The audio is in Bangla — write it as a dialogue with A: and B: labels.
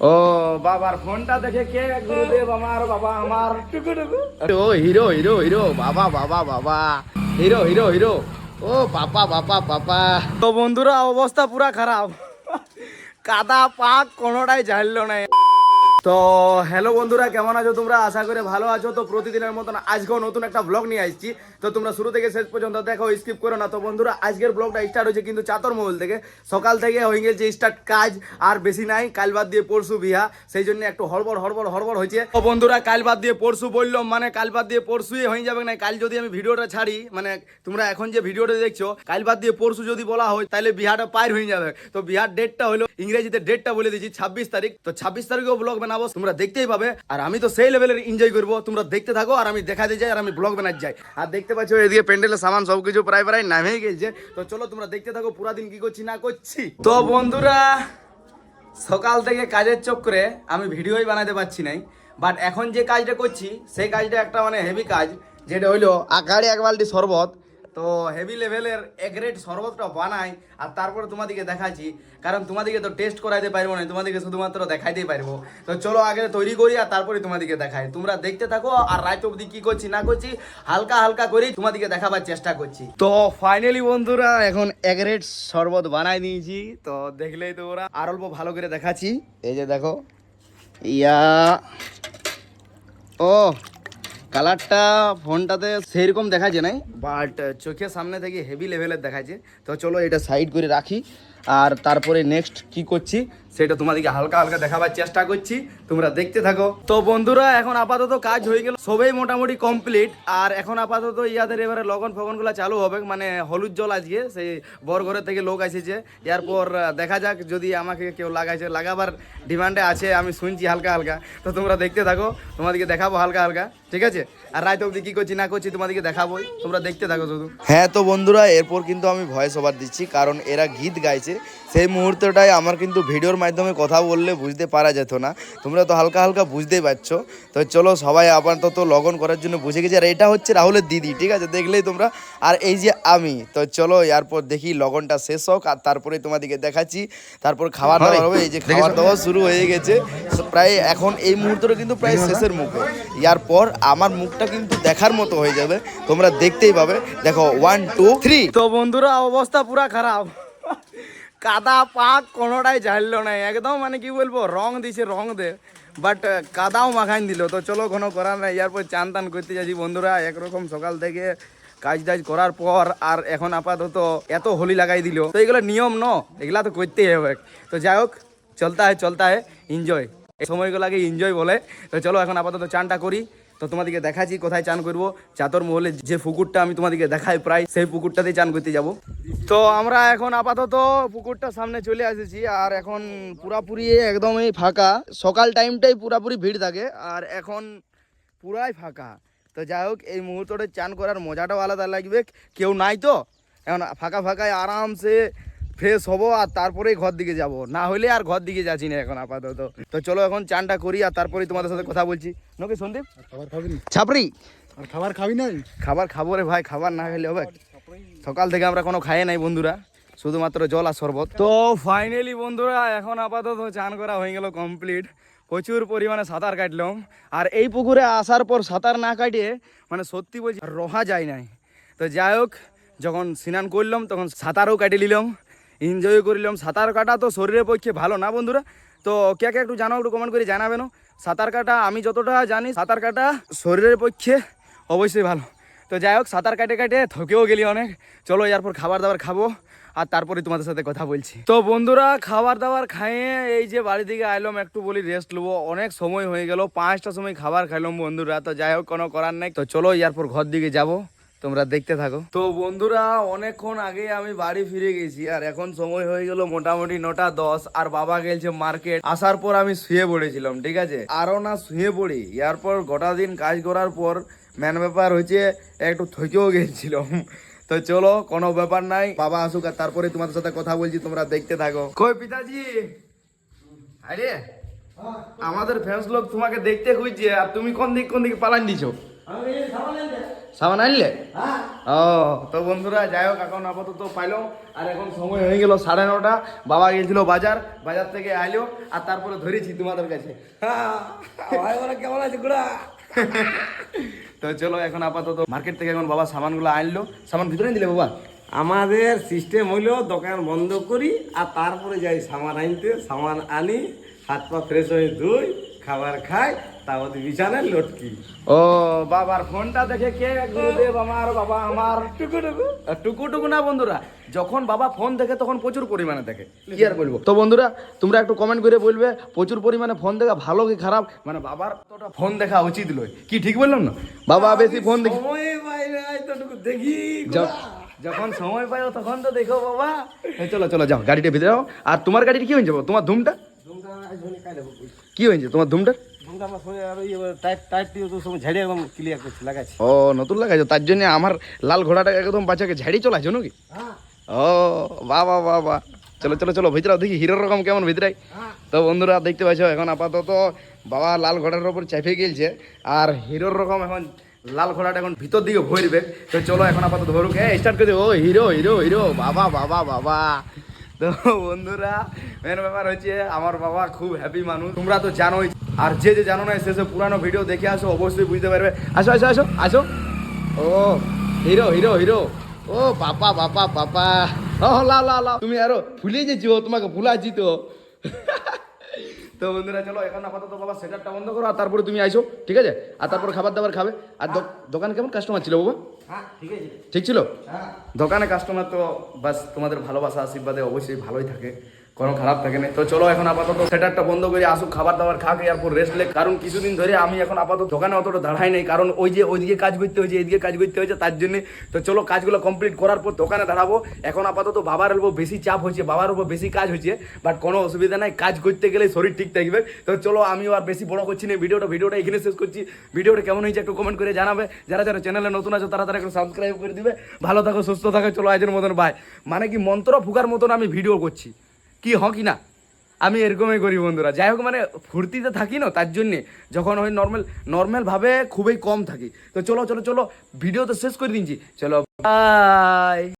A: ও বাবার ফোনটা দেখে কে? গুরুদেব আমার বাবা আমার। ও হিরো হিরো হিরো বাবা বাবা বাবা। Hero hero hero. ও বাবা বাবা বাবা। তো বন্ধুরা অবস্থা পুরা খারাপ। কাদা পাক কোনোটাই জানলো না। তো হ্যালো বন্ধুরা, কেমন আছো তোমরা? আশা করে ভালো আছো। তো প্রতিদিনের মতন আজকেও নতুন একটা ব্লগ নিয়ে আসছি। তো তোমরা শুরু থেকে শেষ পর্যন্ত দেখো স্কিপ করো না। তো বন্ধুরা, আজকের ব্লগটা স্টার্ট হয়েছে কিন্তু চাতর মহল থেকে। সকাল থেকে হয়ে গেছে স্টার্ট কাজ, আর বেশি নাই। কাল বাদ দিয়ে পরশু বিহা। সেই জন্য একটু হড়বড় হড়বড় হড়বড় হয়েছে। তো বন্ধুরা, কাল বাদ দিয়ে পরশু বললাম মানে কাল বাদ দিয়ে পরশুই হয়ে যাবে না। কাল যদি আমি ভিডিওটা ছাড়ি মানে তোমরা এখন যে ভিডিওটা দেখছ, কাল বাদ দিয়ে পরশু যদি বলা হয়, তাহলে বিহাটা পার হয়ে যাবে। তো বিহার ডেটটা হলো ইংরেজিতে ডেটটা বলে দিচ্ছি ছাব্বিশ তারিখ। তো ছাব্বিশ তারিখেও ব্লগ বানাবো, তোমরা দেখতেই পাবে। আর আমি তো সেই লেভেলের এনজয় করব। তোমরা দেখতে থাকো আর আমি দেখা দিয়ে যাই আর আমি ব্লগ বানাতে যাই। আর দেখতে পাচ্ছ এদিকে প্যান্ডেলের সামান সবকিছু প্রায় প্রায় নামে গেছে। তো চলো তোমরা দেখতে থাকো পুরা দিন কি করছি না করছি। তো বন্ধুরা, সকাল থেকে কাজের চক্করে আমি ভিডিওই বানাতে পারছি নাই। বাট এখন যে কাজটা করছি, সেই কাজটা একটা মানে হেভি কাজ, যেটা হইল আকারে এক বালতি শরবত। তো হেভি লেভেলের এক রেট শরবতটা বানাই আর তারপরে তোমাদেরকে দেখাচ্ছি। কারণ তোমাদেরকে তো টেস্ট করাইতে পারব না, তোমাদেরকে শুধুমাত্র দেখাইতেই পারব। তো চলো আগে তৈরি করি আর তারপরে তোমাদেরকে দেখাই। তোমরা দেখতে থাকো আর রাত অবধি কি করছি, না করছি, হালকা হালকা করেই তোমাদেরকে দেখাবার চেষ্টা করছি। তো ফাইনালি বন্ধুরা, এখন এক রেট শরবত বানাই নিয়েছি। তো দেখলেই তো ওরা আর অল্প ভালো করে দেখাচ্ছি। এই যে দেখো, ইয়া, ও কালারটা ফোনটাতে সেইরকম দেখাচ্ছে নাই বাট চোখের সামনে থেকে হেভি লেভেলের দেখাচ্ছে তো চলো এটা সাইড করে রাখি। আর তারপরে নেক্সট কি করছি, সেটা তোমাদেরকে হালকা হালকা দেখাবার চেষ্টা করছি। তোমরা দেখতে থাকো। তো বন্ধুরা, এখন আপাতত কাজ হয়ে গেল। সবাই মোটামুটি কমপ্লিট আর এখন আপাতত ইয়াদের এবারে লগন ফগনগুলো চালু হবে। মানে হলুদ জল আজকে, সেই বরঘরের থেকে লোক এসেছে। এরপর দেখা যাক যদি আমাকে কেউ লাগাইছে, লাগাবার ডিমান্ডে আছে, আমি শুনছি হালকা হালকা। তো তোমরা দেখতে থাকো, তোমাদেরকে দেখাবো হালকা হালকা। ঠিক আছে? আর রাত অবধি কি করছি না করছি তোমাদেরকে দেখাবোই। তোমরা দেখতে থাকো শুধু।
B: হ্যাঁ তো বন্ধুরা এরপর কিন্তু আমি ভয়েস ওভার দিচ্ছি কারণ এরা গীত গাইছে। সেই মুহূর্তটাই আমার কিন্তু ভিডিওর মাধ্যমে কথা বললে বুঝতে পারা যেত না। তোমরা তো হালকা হালকা বুঝতেই পারছ। তো চলো সবাই আপাতত লগন করার জন্য বুঝে গেছি। আর এটা হচ্ছে রাহুলের দিদি ঠিক আছে? দেখলেই তোমরা। আর এই যে আমি তো চলো এরপর দেখি লগনটা শেষ হোক আর তারপরে তোমাদেরকে দেখাচ্ছি। তারপর খাবার দাবার হবে এই যে খাবার দাবার শুরু হয়ে গেছে। প্রায় এখন এই মুহূর্তটা কিন্তু প্রায় শেষের মুখে। ইয়ার পর আমার মুখটা কিন্তু দেখার মতো হয়ে যাবে। তোমরা দেখতেই পাবে। দেখো ওয়ান টু থ্রি
A: তো বন্ধুরা, অবস্থা পুরা খারাপ। কাদা পাক কোনোটাই ঝাড়লো না। একদম মানে কি বলব, রং দিছে, রং দে। বাট কাদাও মাখাইন দিল। তো চলো, কোনো করার নাই। এরপর চান টান করতে যাচ্ছি বন্ধুরা। একরকম সকাল থেকে কাজ টাজ করার পর আর এখন আপাতত এত হোলি লাগাই দিল। তো এগুলো নিয়ম ন? এগুলা তো করতেই হবে। তো যাই হোক চলতা হয় চলতা হয় এনজয় এই সময়গুলোকে এনজয় বলে। তো চলো, এখন আপাতত চানটা করি। তো তোমাদেরকে দেখাচ্ছি কোথায় চান করব। চাতর মহলে যে পুকুরটা আমি তোমাদেরকে দেখাই প্রায়, সেই পুকুরটাতেই চান করতে যাব। তো আমরা এখন আপাতত পুকুরটা সামনে চলে এসেছি আর এখন পুরাপুরি একদমই ফাঁকা। সকাল টাইমটাই পুরাপুরি ভিড় থাকে আর এখন পুরাই ফাঁকা। তো যাই হোক, এই মুহূর্তটা চান করার মজাটাও আলাদা লাগবে। কেউ নাই তো? এখন ফাঁকা ফাঁকায় আরামসে ফ্রেশ হব আর তারপরেই ঘর দিকে যাব। না হলে আর ঘর দিকে যাচ্ছি না এখন আপাতত। তো চলো এখন চানটা করি আর তারপরেই তোমাদের সাথে কথা বলছি। নকে সন্দীপ?
C: খাবার খাবি না?
A: ছাপড়ি।
C: আর খাবার খাবি নাই?
A: খাবার খাব রে ভাই খাবার না খেলে হবে। সকাল থেকে আমরা কোনো খাই নাই বন্ধুরা শুধুমাত্র জল আর শরবত। তো ফাইনালি বন্ধুরা এখন আপাতত চান করা হয়ে গেল কমপ্লিট প্রচুর পরিমাণে সাঁতার কাটলাম। আর এই পুকুরে আসার পর সাঁতার না কাটিয়ে মানে সত্যি বলছি রহা যায় নাই। তো যাই হোক যখন স্নান করলাম তখন সাঁতারও কাটি নিলাম। এনজয় করলাম। সাঁতার কাটা তো শরীরের পক্ষে ভালো না বন্ধুরা। তো কে কে একটু জানো একটু কমেন্ট করে জানাবেন। সাঁতার কাটা, আমি যতটা জানি, সাঁতার কাটা শরীরের পক্ষে অবশ্যই ভালো। তো যাই হোক, সাঁতার কাটে কাটে থকেও গেলি অনেক। চলো এরপর খাবার দাবার খাব, আর তারপরে তোমাদের সাথে কথা বলছি। তো বন্ধুরা খাবার দাবার খাইয়ে এই যে বাড়ি থেকে আইলাম, একটু বলি রেস্ট নেব অনেক সময় হয়ে গেল, পাঁচটা সময় খাবার খাইলাম বন্ধুরা। তো যাই হোক, কোনো করার নেই। তো চলো এরপর ঘর দিকে যাব। তোমরা দেখতে থাকো। তো বন্ধুরা, অনেকক্ষণ আগে আমি বাড়ি ফিরে গেছি, আর এখন সময় হয়ে গেল মোটামুটি নটা দশ, আর বাবা গেলছে মার্কেট। আসার পর আমি শুয়ে পড়েছিলাম, ঠিক আছে? আরও না শুয়ে পড়ি। এরপর গোটা দিন কাজ করার পর মেন ব্যাপার হচ্ছে, একটু থকেও গেছিলাম। তো চলো, কোনো ব্যাপার নাই, বাবা আসুক, আর তারপরে তোমাদের সাথে কথা বলছি, তোমরা দেখতে থাকো। কই পিতাজি? আরে, আমাদের ফ্যান্স লোক তোমাকে দেখতে খুঁজছে, আর তুমি কোন দিক, কোন দিকে পালান দিছো? সাবান আনলে? ও তো বন্ধুরা যাই হোক এখন আপাতত পাইলো। আর এখন সময় হয়ে গেল সাড়ে নটা। বাবা গেছিল বাজার বাজার থেকে আইলো আর তারপরে ধরেছি তোমাদের কাছে। কেমন আছে গুড়া তো চলো এখন আপাতত মার্কেট থেকে এখন বাবা সামানগুলো আনলো। সামান ভিতরে দিলে বাবা?
D: আমাদের সিস্টেম হইল দোকান বন্ধ করি আর তারপরে যাই সামান আনতে। সামান আনি হাত পা ফ্রেশ হয়ে ধুই খাবার খাই লটকি।
A: ও বাবার ফোনটা দেখে কে গুরুদেব আমার বাবা আমার? টুকু টুকু টুকু টুকু না বন্ধুরা যখন বাবা ফোন দেখে তখন প্রচুর পরিমাণে দেখে। কি আর বলব। তো বন্ধুরা তোমরা একটু কমেন্ট করে বলবে প্রচুর পরিমাণে ফোন দেখা ভালো কি খারাপ? মানে বাবার তোটা ফোন দেখা উচিত নয়। কি ঠিক বললাম না? বাবা বেশি ফোন দেখি
D: সময় পাই না দেখি
A: যখন সময় পাই তখন তো দেখো বাবা। চলো চলো যাও গাড়িটা ভিতরে যাও। আর তোমার গাড়িটা কি হয়েছে? তোমার ধুমটা? কি হয়েছে? তোমার ধুমটা?
D: টাইট টাইট দিয়ে তো সব ঝেড়ে একদম ক্লিয়ার করছি লাগাচ্ছি
A: ও নতুন লাগাইছো? তার জন্য আমার লাল ঘোড়াটা একদম বাচ্চাকে ঝাড়ি চলাইছো নাকি? ও বাবা বাবা চলো চলো চলো ভিতরে দেখি হিরোর রকম কেমন ভিতরে। তো বন্ধুরা দেখতে পাচ্ছ এখন আপাতত বাবা লাল ঘোড়ার উপর চেপে গেলছে আর হিরোর রকম এখন লাল ঘোড়াটা এখন ভিতর দিকে ভরবে তো চলো এখন আপাতত ধরুক। এ স্টার্ট করে। ও হিরো হিরো হিরো বাবা বাবা বাবা। তো বন্ধুরা মেন ব্যাপার হচ্ছে আমার বাবা খুব হ্যাপি মানুষ। তোমরা তো জানোই। আর যে যে জানো না, সে পুরানো ভিডিও দেখে আসো, অবশ্যই বুঝতে পারবে। আসো আসো আসো আসো। ও হিরো হিরো হিরো ও, বাপা বাপা বাপা। ও, লা লা লা। তুমি আরও ভুলে ও তোমাকে ভুলাছি তো। তো বন্ধুরা, চলো, এখন আপাতত বাবা সেটারটা বন্ধ করো, আর তারপরে তুমি আইসো, ঠিক আছে? আর তারপরে খাবার দাবার খাবে। আর দোকানে কেমন কাস্টমার ছিল বাবা? ঠিক ছিল? দোকানে কাস্টমার তো বাস তোমাদের ভালোবাসা আশীর্বাদে অবশ্যই ভালোই থাকে। কোনো খারাপ থাকে না। তো চলো এখন আপাতত সেটারটা বন্ধ করে আসুক, খাবার দাবার খাক এরপর রেস্ট লে কারণ কিছুদিন ধরে আমি এখন আপাতত দোকানে অতটা দাঁড়াই নাই। কারণ ওই যে ওইদিকে কাজ করতে হয়েছে এইদিকে কাজ করতে হয়েছে, তার জন্য তো চলো কাজগুলো কমপ্লিট করার পর দোকানে দাঁড়াবো। এখন আপাতত বাবার উপর বেশি চাপ হয়েছে, বাবার উপর বেশি কাজ হয়েছে বাট কোনো অসুবিধা নাই। কাজ করতে গেলে শরীর ঠিক থাকবে। তো চলো আমিও আর বেশি বড় করছি না ভিডিওটা। ভিডিওটা এখানে শেষ করছি। ভিডিওটা কেমন হয়েছে একটু কমেন্ট করে জানাবে। যারা যারা চ্যানেলে নতুন আছো, তারা তারা একটু সাবস্ক্রাইব করে দিবে। ভালো থাকো, সুস্থ থাকো, চলো আজের মতন বাই মানে কি মন্ত্র ফুকার মতন আমি ভিডিও করছি। কি হ কি না? আমি এরকমই করি বন্ধুরা। যাই হোক মানে ফুর্তিতে থাকি না, তার জন্যে যখন ওই নর্মাল নর্মালভাবে খুবই কম থাকি। তো চলো চলো চলো ভিডিও তো শেষ করে দিচ্ছি। চলো বাই